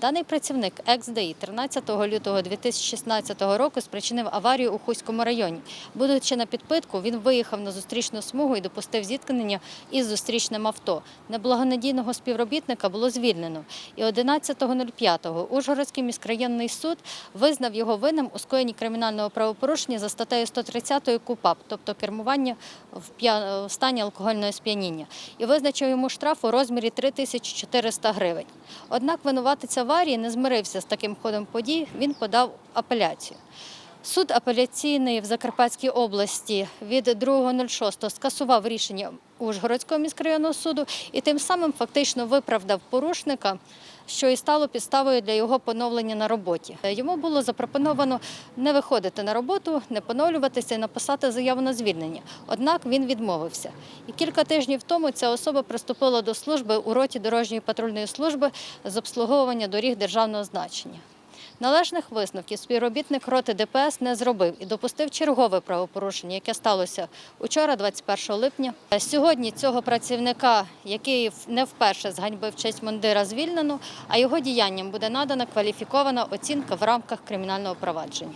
Даний працівник екс-ДАІ 13 лютого 2016 року спричинив аварію у Хуському районі. Будучи на підпитку, він виїхав на зустрічну смугу і допустив зіткнення із зустрічним авто. Неблагонадійного співробітника було звільнено. І 11.05 Ужгородський міськрайонний суд визнав його винним у скоєнні кримінального правопорушення за статтею 130 КУПАП, тобто кермування в стані алкогольного сп'яніння, і визначив йому штраф у розмірі 3400 гривень. Однак винуватець аварії не змирився з таким ходом подій, він подав апеляцію. Суд апеляційний в Закарпатській області від 2.06 скасував рішення Ужгородського міськрайонного суду і тим самим фактично виправдав порушника, що і стало підставою для його поновлення на роботі. Йому було запропоновано не виходити на роботу, не поновлюватися і написати заяву на звільнення. Однак він відмовився. І кілька тижнів тому ця особа приступила до служби у роті дорожньої патрульної служби з обслуговування доріг державного значення. Належних висновків співробітник роти ДПС не зробив і допустив чергове правопорушення, яке сталося учора, 21 липня. Сьогодні цього працівника, який не вперше зганьбив честь мундира, звільнено, а його діянням буде надана кваліфікована оцінка в рамках кримінального провадження.